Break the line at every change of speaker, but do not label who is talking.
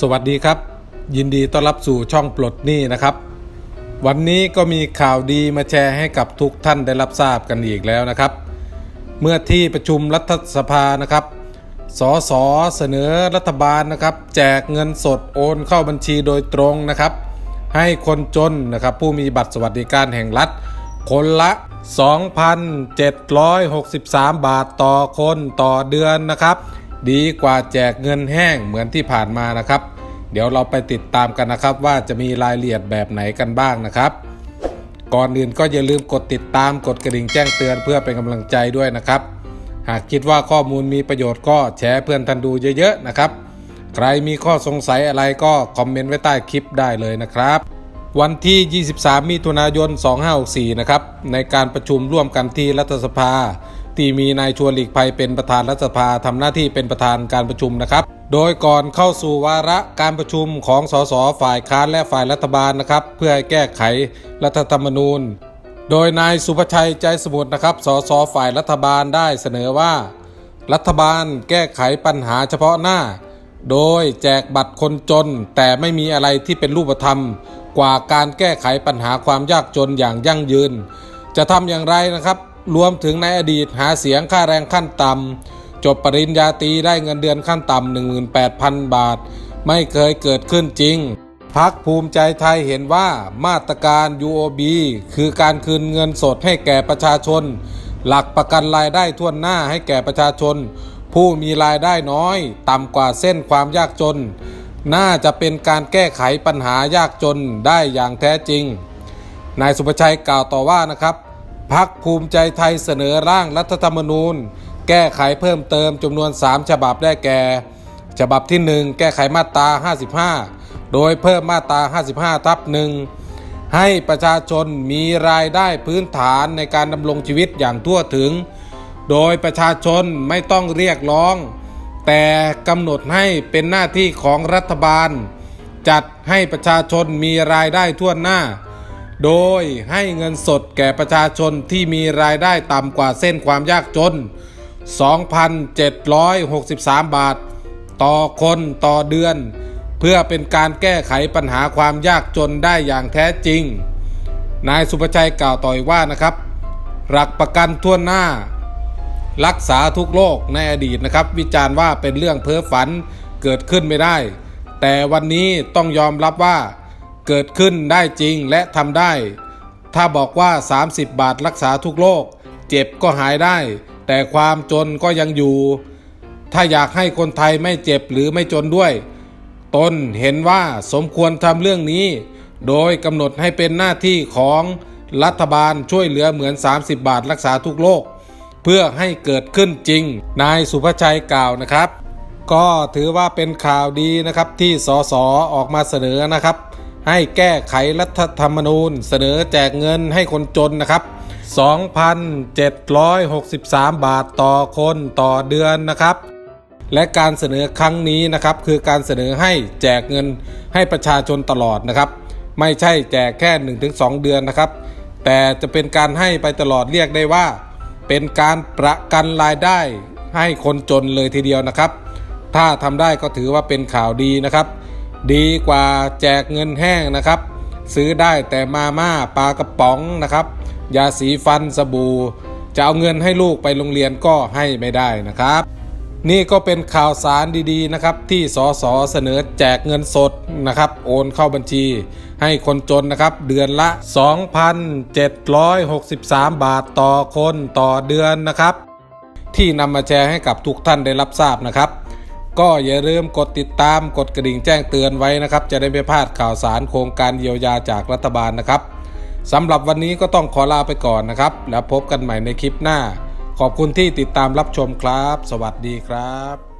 สวัสดีครับ ยินดีต้อนรับสู่ช่องปลดหนี้นะครับ วันนี้ก็มีข่าวดีมาแชร์ให้กับทุกท่านได้รับทราบกันอีกแล้วนะครับ เมื่อที่ประชุมรัฐสภานะครับสสเสนอรัฐบาลนะครับ แจกเงินสดโอนเข้าบัญชีโดยตรงนะครับ ให้คนจนนะครับผู้มีบัตรสวัสดิการแห่งรัฐ คนละ 2,763 บาทต่อคนต่อเดือนนะครับ ดีกว่าแจกเงินแห้งเหมือนที่ผ่านมานะครับ เดี๋ยวเราไปติดตามกันนะครับ ว่าจะมีรายละเอียดแบบไหนกันบ้างนะครับ ก่อนอื่นก็อย่าลืมกดติดตามกดกระดิ่งแจ้งเตือนเพื่อเป็นกำลังใจด้วยนะครับ หากคิดว่าข้อมูลมีประโยชน์ก็แชร์เพื่อนท่านดูเยอะๆนะครับ ใครมีข้อสงสัยอะไรก็คอมเมนต์ไว้ใต้คลิปได้เลยนะครับวันที่ 23 มิถุนายน 2564 นะครับ ในการประชุมร่วมกันที่รัฐสภา ที่มีนายชวนหลีกภัยเป็นประธานรัฐสภาทำหน้าที่เป็นประธานการประชุมนะครับ โดยก่อนเข้าสู่วาระการประชุมของสสฝ่ายค้านและฝ่ายรัฐบาลนะครับ เพื่อให้แก้ไขรัฐธรรมนูญ โดยนายสุภชัยใจสมุทรนะครับสสฝ่ายรัฐบาลได้เสนอว่า รัฐบาลแก้ไขปัญหาเฉพาะหน้า โดยแจกบัตรคนจน แต่ไม่มีอะไรที่เป็นรูปธรรม กว่าการแก้ไขปัญหาความยากจนอย่างยั่งยืน จะทำอย่างไรนะครับ รวมถึงในอดีตหาเสียงค่าแรงขั้นต่ำจบปริญญาตรีได้เงินเดือนขั้นต่ำ18,000 บาท ไม่เคยเกิดขึ้นจริงพักภูมิใจไทยเห็นว่ามาตรการ UOB คือการคืนเงินสดให้แก่ประชาชน หลักประกันรายได้ทั่วหน้าให้แก่ประชาชน ผู้มีรายได้น้อย ต่ำกว่าเส้นความยากจน น่าจะเป็นการแก้ไขปัญหายากจนได้อย่างแท้จริง นายสุภชัยกล่าวต่อว่านะครับ พักภูมิใจไทยเสนอร่างรัฐธรรมนูญ แก้ไขเพิ่มเติมจำนวน 3 ฉบับได้แก่ ฉบับที่ 1 แก้ไขมาตรา 55 โดยเพิ่มมาตรา 55 ทับหนึ่งให้ประชาชนมีรายได้พื้นฐานในการดำรงชีวิตอย่างทั่วถึง โดยประชาชนไม่ต้องเรียกร้อง แต่กำหนดให้เป็นหน้าที่ของรัฐบาล จัดให้ประชาชนมีรายได้ทั่วหน้า โดยให้เงินสดแก่ประชาชนที่มีรายได้ต่ำกว่าเส้นความยากจน 2,763 บาท ต่อคนต่อเดือน เพื่อเป็นการแก้ไขปัญหาความยากจนได้อย่างแท้จริง นายสุภชัยกล่าวต่อยว่านะครับ หลักประกันทั่วหน้า รักษาทุกโรคในอดีตนะครับ วิจารณ์ว่าเป็นเรื่องเพ้อฝันเกิดขึ้นไม่ได้ แต่วันนี้ต้องยอมรับว่า เกิดขึ้นได้จริงและทำได้ ถ้าบอกว่า 30 บาทรักษาทุกโรคเจ็บก็หายได้ แต่ความจนก็ยังอยู่ ถ้าอยากให้คนไทยไม่เจ็บหรือไม่จนด้วย ตนเห็นว่าสมควรทำเรื่องนี้ โดยกำหนดให้เป็นหน้าที่ของรัฐบาลช่วยเหลือเหมือน 30 บาทรักษาทุกโรคเพื่อให้เกิดขึ้นจริง นายสุภชัยกล่าวนะครับ ก็ถือว่าเป็นข่าวดีนะครับที่สสออกมาเสนอนะครับ ให้แก้ไขรัฐธรรมนูญ เสนอแจกเงินให้คนจนนะครับ 2,763 บาทต่อคนต่อเดือนนะครับ และการเสนอครั้งนี้นะครับคือการเสนอให้แจกเงินให้ประชาชนตลอดนะครับ ไม่ใช่แจกแค่ 1-2 เดือนนะครับ แต่จะเป็นการให้ไปตลอดเรียกได้ว่า เป็นการประกันรายได้ให้คนจนเลยทีเดียวนะครับ ถ้าทำได้ก็ถือว่าเป็นข่าวดีนะครับ ดีกว่าแจกเงินแห้งนะครับ ซื้อได้แต่มาม่าปลากระป๋องนะครับยาสีฟันสบู่จะเอาเงินให้ลูกไปโรงเรียนก็ให้ไม่ได้นะครับ นี่ก็เป็นข่าวสารดีๆนะครับ ที่สสเสนอแจกเงินสดนะครับ โอนเข้าบัญชี ให้คนจนนะครับ เดือนละ 2,763 บาทต่อคนต่อเดือนนะครับ ที่นำมาแชร์ให้กับทุกท่านได้รับทราบนะครับ ก็อย่าลืมกดติดตามกดกระดิ่งแจ้งเตือนไว้นะครับ จะได้ไม่พลาดข่าวสารโครงการเยียวยาจากรัฐบาลนะครับสำหรับวันนี้ก็ต้องขอลาไปก่อนนะครับ แล้วพบกันใหม่ในคลิปหน้า ขอบคุณที่ติดตามรับชมครับ สวัสดีครับ